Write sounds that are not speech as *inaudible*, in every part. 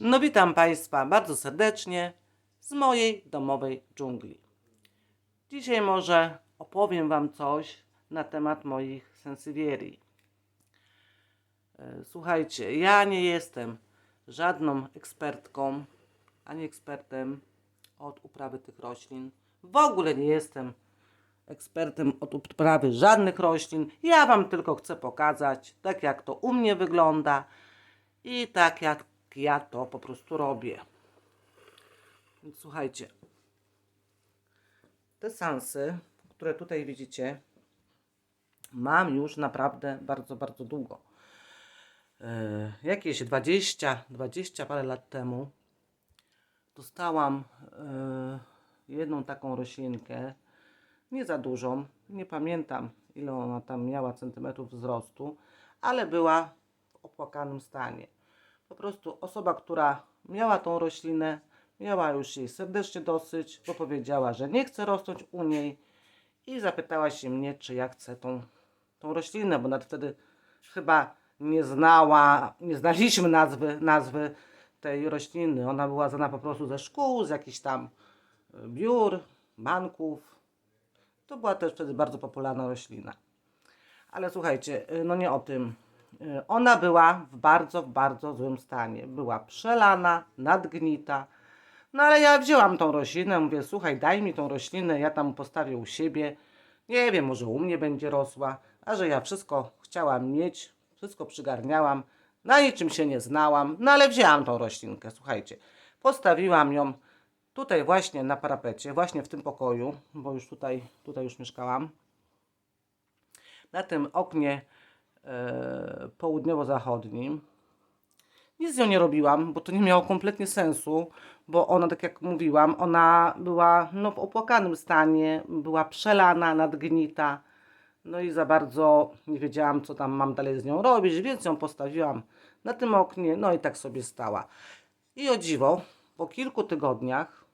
No witam Państwa bardzo serdecznie z mojej domowej dżungli. Dzisiaj może opowiem Wam coś na temat moich sensywierii. E, Słuchajcie, ja nie jestem żadną ekspertką, ani ekspertem od uprawy tych roślin. W ogóle nie jestem ekspertem od uprawy żadnych roślin. Ja Wam tylko chcę pokazać, tak jak to u mnie wygląda i tak jak ja to po prostu robię. Więc słuchajcie, te sansy, które tutaj widzicie, mam już naprawdę bardzo, bardzo długo. Jakieś 20, 20 parę lat temu dostałam e, jedną taką roślinkę, nie za dużą, nie pamiętam ile ona tam miała centymetrów wzrostu, ale była w opłakanym stanie. Po prostu osoba, która miała tą roślinę, miała już jej serdecznie dosyć, bo powiedziała, że nie chce rosnąć u niej i zapytała się mnie, czy ja chcę tą, tą roślinę, bo nawet wtedy chyba nie znała, nie znaliśmy nazwy, nazwy tej rośliny. Ona była znana po prostu ze szkół, z jakichś tam e, biur, banków. To była też wtedy bardzo popularna roślina. Ale słuchajcie, y, no nie o tym. Y, Ona była w bardzo, bardzo złym stanie. Była przelana, nadgnita. No ale ja wzięłam tą roślinę, mówię, słuchaj, daj mi tą roślinę, ja tam postawię u siebie. Nie wiem, może u mnie będzie rosła. A że ja wszystko chciałam mieć, wszystko przygarniałam, na niczym się nie znałam, no ale wzięłam tą roślinkę, słuchajcie. Postawiłam ją tutaj właśnie na parapecie, właśnie w tym pokoju, bo już tutaj, tutaj już mieszkałam na tym oknie e, południowo-zachodnim. Nic z nią nie robiłam, bo to nie miało kompletnie sensu, bo ona, tak jak mówiłam, ona była no, w opłakanym stanie, była przelana, nadgnita. No i za bardzo nie wiedziałam, co tam mam dalej z nią robić, więc ją postawiłam na tym oknie, no i tak sobie stała. I o dziwo, po kilku tygodniach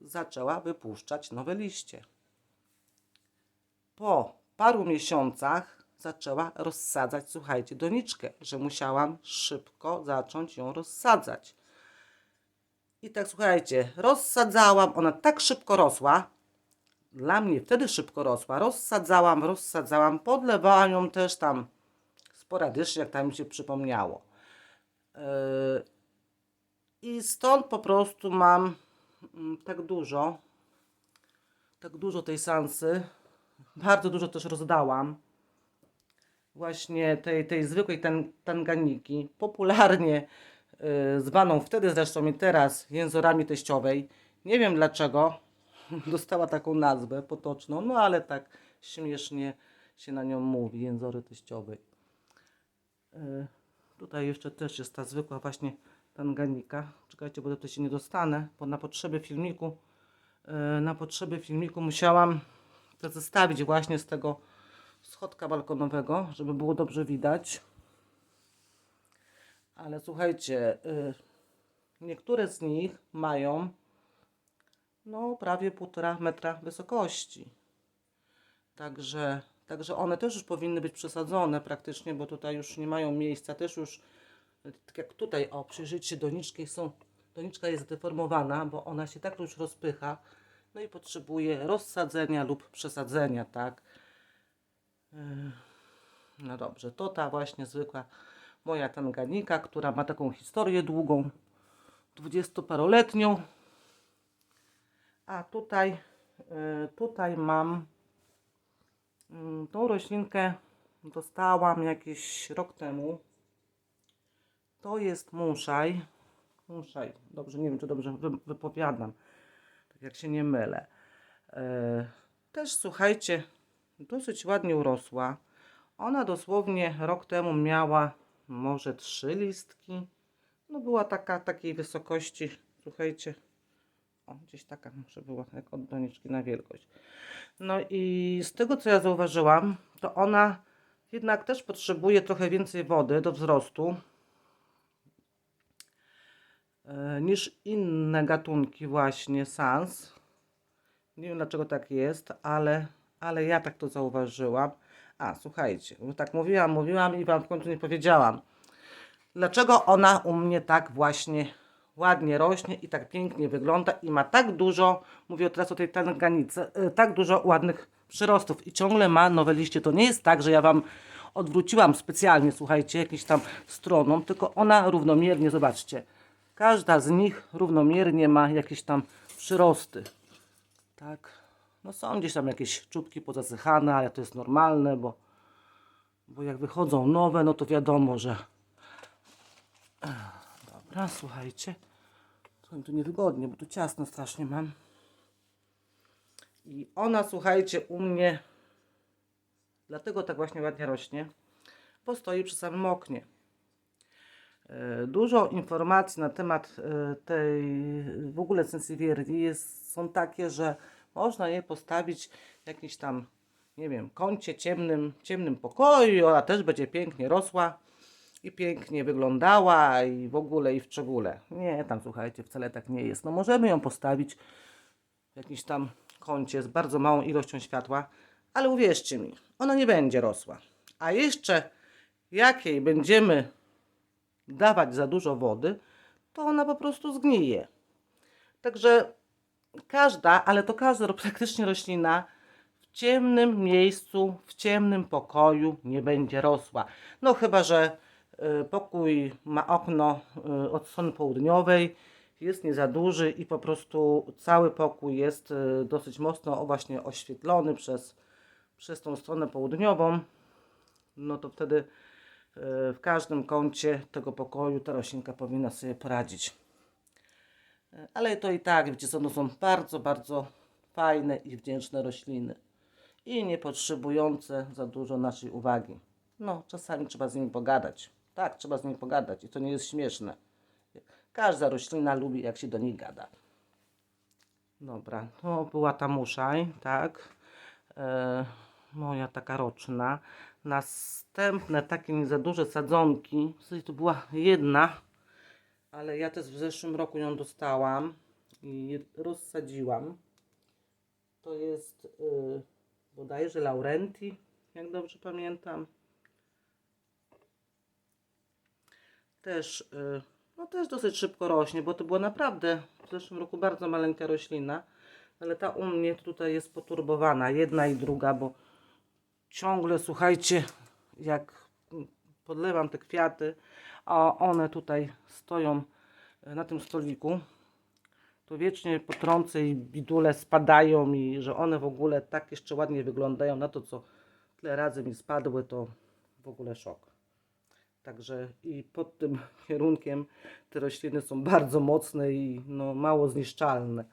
zaczęła wypuszczać nowe liście po paru miesiącach zaczęła rozsadzać, słuchajcie, doniczkę, że musiałam szybko zacząć ją rozsadzać. I tak, słuchajcie, rozsadzałam, ona tak szybko rosła, dla mnie wtedy szybko rosła, rozsadzałam, rozsadzałam, podlewałam ją też tam sporadycznie, jak tam mi się przypomniało. Yy, I stąd po prostu mam mm, tak dużo, tak dużo tej sansy, bardzo dużo też rozdałam. Właśnie tej, tej zwykłej tan, tanganiki, popularnie y, zwaną wtedy zresztą i teraz jęzorami teściowej. Nie wiem dlaczego *laughs* dostała taką nazwę potoczną, no ale tak śmiesznie się na nią mówi, jęzory teściowej. Y, tutaj jeszcze też jest ta zwykła właśnie tanganika. Czekajcie, bo to się nie dostanę, bo na potrzeby filmiku y, na potrzeby filmiku musiałam to zestawić właśnie z tego schodka balkonowego, żeby było dobrze widać. Ale słuchajcie, y, niektóre z nich mają no prawie półtora metra wysokości. Także, także one też już powinny być przesadzone praktycznie, bo tutaj już nie mają miejsca. Też już, tak jak tutaj, o, przyjrzyjcie doniczki, są, doniczka jest zdeformowana, bo ona się tak już rozpycha, no i potrzebuje rozsadzenia lub przesadzenia, tak? No dobrze, to ta właśnie zwykła moja tanganika, która ma taką historię długą, dwudziestoparoletnią. A tutaj, yy, tutaj mam mm, tą roślinkę dostałam jakiś rok temu. To jest muszaj. Muszaj, dobrze, nie wiem czy dobrze wy, wypowiadam tak jak się nie mylę. E, też słuchajcie, dosyć ładnie urosła. Ona dosłownie rok temu miała może trzy listki. No była taka takiej wysokości, słuchajcie, o, gdzieś taka może była, jak od doniczki na wielkość. No i z tego co ja zauważyłam, to ona jednak też potrzebuje trochę więcej wody do wzrostu e, niż inne gatunki właśnie sans. Nie wiem dlaczego tak jest, ale, ale ja tak to zauważyłam. A, słuchajcie, tak mówiłam, mówiłam i wam w końcu nie powiedziałam. dlaczego ona u mnie tak właśnie ładnie rośnie i tak pięknie wygląda i ma tak dużo, mówię teraz o tej tanganicy, y, tak dużo ładnych przyrostów i ciągle ma nowe liście. To nie jest tak, że ja Wam odwróciłam specjalnie, słuchajcie, jakąś tam stroną, tylko ona równomiernie, zobaczcie, każda z nich równomiernie ma jakieś tam przyrosty. Tak, no są gdzieś tam jakieś czubki pozasychane, ale to jest normalne, bo, bo jak wychodzą nowe, no to wiadomo, że Dobra, słuchajcie. To mi tu niewygodnie, bo tu ciasno strasznie mam. I ona, słuchajcie, u mnie dlatego tak właśnie ładnie rośnie, bo stoi przy samym oknie. E, Dużo informacji na temat e, tej w ogóle sensywierni jest, są takie, że można je postawić w jakimś tam, nie wiem, kącie ciemnym, ciemnym pokoju i ona też będzie pięknie rosła i pięknie wyglądała i w ogóle i w szczególe. Nie, tam słuchajcie, wcale tak nie jest. No możemy ją postawić w jakimś tam kącie z bardzo małą ilością światła, ale uwierzcie mi, ona nie będzie rosła. A jeszcze jak jej będziemy dawać za dużo wody, to ona po prostu zgnije. Także każda, ale to każda *laughs* praktycznie roślina w ciemnym miejscu, w ciemnym pokoju nie będzie rosła. No chyba, że y, pokój ma okno y, od strony południowej, jest nie za duży i po prostu cały pokój jest y, dosyć mocno właśnie oświetlony przez, przez tą stronę południową. No to wtedy w każdym kącie tego pokoju ta roślinka powinna sobie poradzić. Ale to i tak, wiecie co, no są bardzo, bardzo fajne i wdzięczne rośliny. I nie potrzebujące za dużo naszej uwagi. No, czasami trzeba z nimi pogadać. Tak, trzeba z nimi pogadać i to nie jest śmieszne. Każda roślina lubi, jak się do niej gada. Dobra, to była ta muszaj, tak. E, moja taka roczna. Następne takie nie za duże sadzonki. W zasadzie to była jedna, ale ja też w zeszłym roku ją dostałam i rozsadziłam. To jest y, bodajże Laurenti, jak dobrze pamiętam. Też, y, no też dosyć szybko rośnie, bo to była naprawdę w zeszłym roku bardzo maleńka roślina, ale ta u mnie tutaj jest poturbowana, jedna i druga, bo ciągle, słuchajcie, jak podlewam te kwiaty, a one tutaj stoją e, na tym stoliku, to wiecznie potrącę i bidule spadają i że one w ogóle tak jeszcze ładnie wyglądają na to, co tyle razy mi spadły, to w ogóle szok. Także i pod tym *laughs* kierunkiem te rośliny są bardzo mocne i no, mało zniszczalne.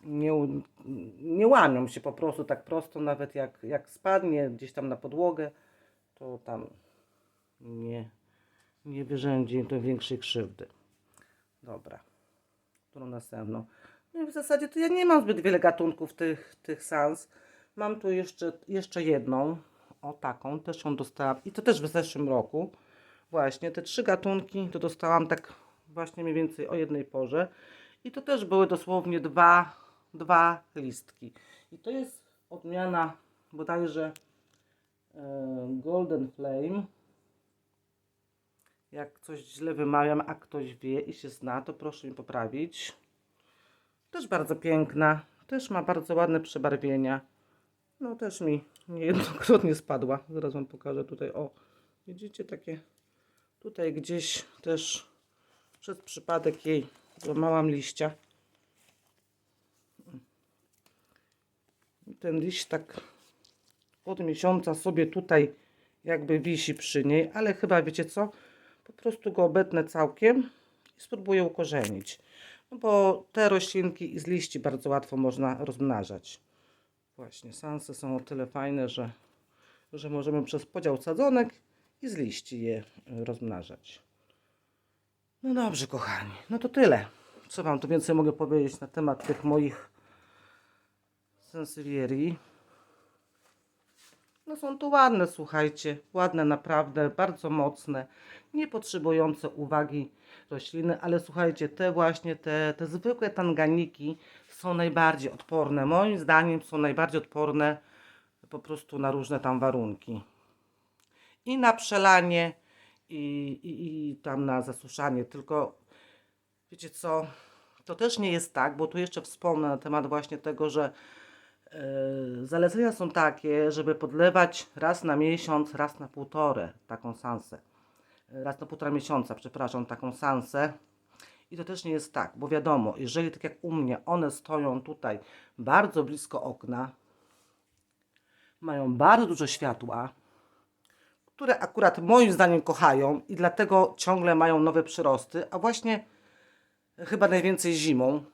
Nie, nie łamią się po prostu tak prosto, nawet jak, jak spadnie gdzieś tam na podłogę, to tam nie, nie wyrządzi im to większej krzywdy. Dobra, którą następną? No i w zasadzie to ja nie mam zbyt wiele gatunków tych, tych sans. Mam tu jeszcze, jeszcze jedną, o taką, też ją dostałam i to też w zeszłym roku. Właśnie, te trzy gatunki to dostałam tak właśnie mniej więcej o jednej porze. I to też były dosłownie dwa, dwa listki. I to jest odmiana bodajże e, Golden Flame. Jak coś źle wymawiam, a ktoś wie i się zna, to proszę mi poprawić. Też bardzo piękna. Też ma bardzo ładne przebarwienia. No też mi niejednokrotnie spadła. Zaraz Wam pokażę tutaj. O, widzicie takie tutaj gdzieś też przez przypadek jej złamałam liścia. Ten liść tak od miesiąca sobie tutaj jakby wisi przy niej, ale chyba wiecie co? Po prostu go obetnę całkiem i spróbuję ukorzenić. No bo te roślinki z liści bardzo łatwo można rozmnażać. Właśnie, sanse są o tyle fajne, że, że możemy przez podział sadzonek i z liści je y, rozmnażać. No dobrze, kochani, no to tyle. Co Wam tu więcej mogę powiedzieć na temat tych moich sensywierii? No są to ładne, słuchajcie, ładne naprawdę, bardzo mocne, nie potrzebujące uwagi rośliny, ale słuchajcie, te właśnie, te, te zwykłe tanganiki są najbardziej odporne. Moim zdaniem są najbardziej odporne po prostu na różne tam warunki. I na przelanie, i, i, i tam na zasuszanie, tylko wiecie co, to też nie jest tak, bo tu jeszcze wspomnę na temat właśnie tego, że zalecenia są takie, żeby podlewać raz na miesiąc, raz na półtorę taką sansę. E, Raz na półtora miesiąca, przepraszam, taką sansę. I to też nie jest tak, bo wiadomo, jeżeli tak jak u mnie, one stoją tutaj bardzo blisko okna, mają bardzo dużo światła, które akurat moim zdaniem kochają i dlatego ciągle mają nowe przyrosty, a właśnie chyba najwięcej zimą,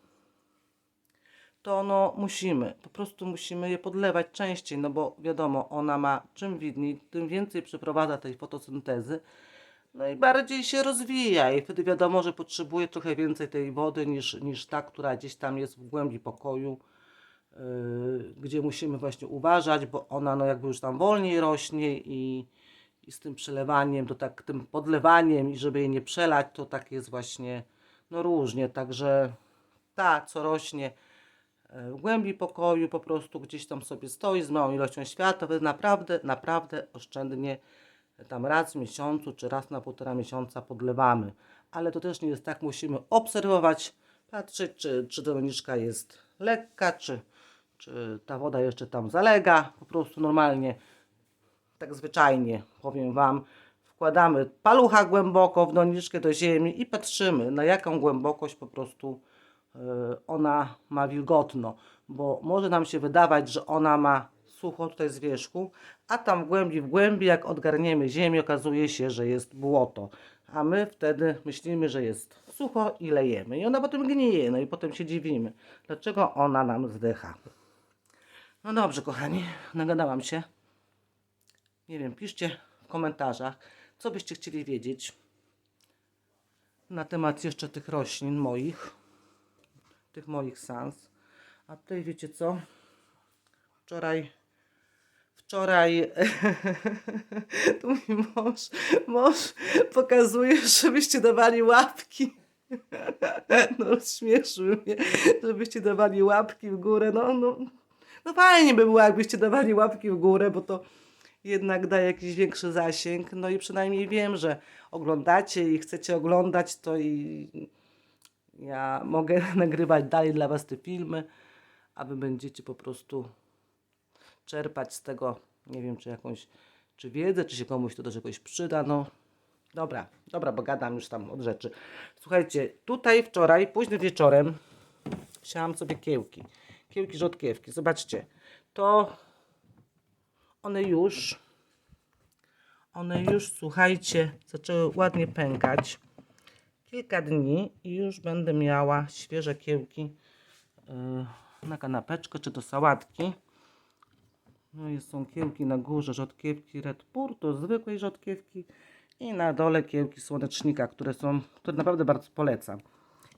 to no musimy, po prostu musimy je podlewać częściej, no bo wiadomo, ona ma czym widniej, tym więcej przeprowadza tej fotosyntezy, no i bardziej się rozwija i wtedy wiadomo, że potrzebuje trochę więcej tej wody niż, niż ta, która gdzieś tam jest w głębi pokoju, yy, gdzie musimy właśnie uważać, bo ona no jakby już tam wolniej rośnie i, i z tym przelewaniem, to tak tym podlewaniem i żeby jej nie przelać, to tak jest właśnie no różnie, także ta co rośnie w głębi pokoju po prostu gdzieś tam sobie stoi z małą ilością światła, wtedy naprawdę, naprawdę oszczędnie tam raz w miesiącu czy raz na półtora miesiąca podlewamy. Ale to też nie jest tak, musimy obserwować, patrzeć czy, czy doniczka jest lekka, czy, czy ta woda jeszcze tam zalega, po prostu normalnie tak zwyczajnie powiem Wam, wkładamy palucha głęboko w doniczkę do ziemi i patrzymy na jaką głębokość po prostu ona ma wilgotno, bo może nam się wydawać, że ona ma sucho tutaj z wierzchu, a tam w głębi, w głębi jak odgarniemy ziemię okazuje się, że jest błoto, a my wtedy myślimy, że jest sucho i lejemy i ona potem gnije, no i potem się dziwimy, dlaczego ona nam zdycha. No dobrze kochani, nagadałam się. Nie wiem, piszcie w komentarzach, co byście chcieli wiedzieć na temat jeszcze tych roślin moich, tych moich sans. A tutaj wiecie co? Wczoraj, wczoraj *laughs* tu mi mąż, mąż pokazuje, żebyście dawali łapki. *laughs* No śmieszył mnie, żebyście dawali łapki w górę. No, no, no fajnie by było, jakbyście dawali łapki w górę, bo to jednak daje jakiś większy zasięg. No i przynajmniej wiem, że oglądacie i chcecie oglądać to i ja mogę *laughs* nagrywać dalej dla Was te filmy, a Wy będziecie po prostu czerpać z tego, nie wiem, czy jakąś, czy wiedzę, czy się komuś to do czegoś przyda, no. Dobra, dobra, bo gadam już tam od rzeczy. Słuchajcie, tutaj wczoraj, późnym wieczorem, wsiałam sobie kiełki. Kiełki rzodkiewki. Zobaczcie, to one już, one już, słuchajcie, zaczęły ładnie pękać. Kilka dni i już będę miała świeże kiełki yy, na kanapeczkę czy do sałatki. No i są kiełki na górze, rzodkiewki Red Pur, zwykłej rzodkiewki i na dole kiełki słonecznika, które są, które naprawdę bardzo polecam.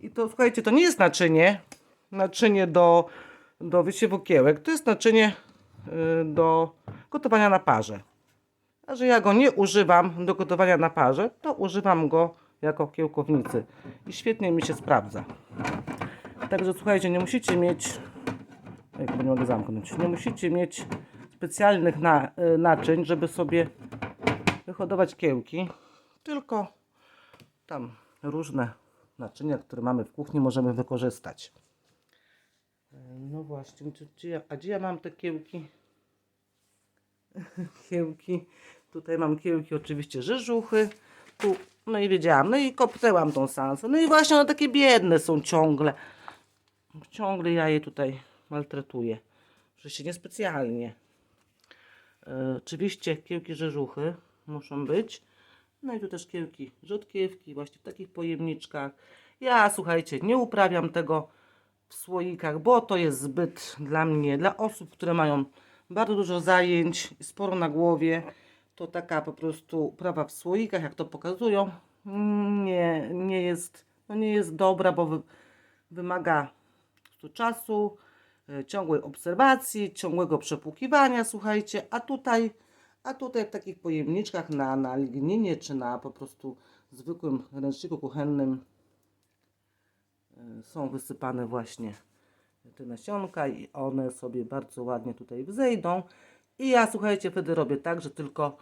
I to słuchajcie, to nie jest naczynie, naczynie do, do wysiewu kiełek, to jest naczynie y, do gotowania na parze. A że ja go nie używam do gotowania na parze, to używam go jako kiełkownicy i świetnie mi się sprawdza. Także słuchajcie, nie musicie mieć, chyba nie mogę zamknąć, nie musicie mieć specjalnych na, y, naczyń, żeby sobie wyhodować kiełki, tylko tam różne naczynia, które mamy w kuchni możemy wykorzystać. E, No właśnie, gdzie ja, a gdzie ja mam te kiełki? *laughs* kiełki. Tutaj mam kiełki oczywiście rzeżuchy. Tu, no i wiedziałam, no i kopnęłam tą sansę. No i właśnie one takie biedne są ciągle. Ciągle ja je tutaj maltretuję. Oczywiście niespecjalnie. E, oczywiście kiełki rzeżuchy muszą być. No i tu też kiełki rzodkiewki, właśnie w takich pojemniczkach. Ja, słuchajcie, nie uprawiam tego w słoikach, bo to jest zbyt dla mnie, dla osób, które mają bardzo dużo zajęć, sporo na głowie, to taka po prostu uprawa w słoikach, jak to pokazują, nie, nie jest, no nie jest dobra, bo wy, wymaga prostu czasu, e, ciągłej obserwacji, ciągłego przepłukiwania, słuchajcie, a tutaj, a tutaj w takich pojemniczkach na, na ligninie, czy na po prostu zwykłym ręczniku kuchennym e, są wysypane właśnie te nasionka i one sobie bardzo ładnie tutaj wzejdą. I ja słuchajcie, wtedy robię tak, że tylko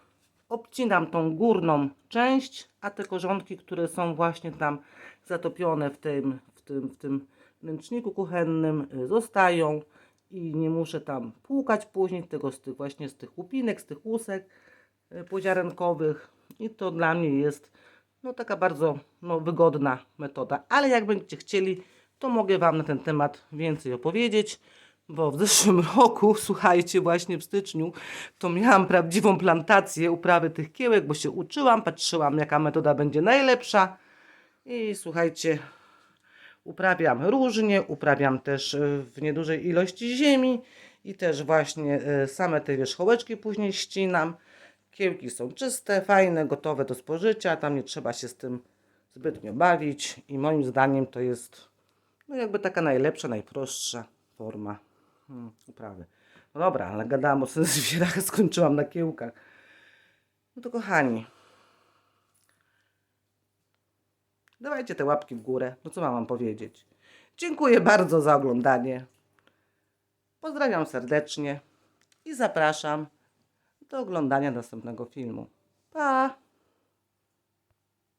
obcinam tą górną część, a te korzonki, które są właśnie tam zatopione w tym, w tym, w tym ręczniku kuchennym, y, zostają i nie muszę tam płukać później tego z tych właśnie z tych łupinek, z tych łusek y, podziarenkowych. I to dla mnie jest no taka bardzo no, wygodna metoda, ale jak będziecie chcieli, to mogę Wam na ten temat więcej opowiedzieć, bo w zeszłym *laughs* roku, słuchajcie, właśnie w styczniu, to miałam prawdziwą plantację uprawy tych kiełek, bo się uczyłam, patrzyłam jaka metoda będzie najlepsza i słuchajcie, uprawiam różnie, uprawiam też y, w niedużej ilości ziemi i też właśnie y, same te wierzchołeczki później ścinam. Kiełki są czyste, fajne, gotowe do spożycia, tam nie trzeba się z tym zbytnio bawić i moim zdaniem to jest no jakby taka najlepsza, najprostsza forma hmm. No dobra, ale gadałam o *laughs* zwierzach, skończyłam na kiełkach. No to kochani, dawajcie te łapki w górę. No co mam wam powiedzieć? Dziękuję bardzo za oglądanie. Pozdrawiam serdecznie i zapraszam do oglądania następnego filmu. Pa!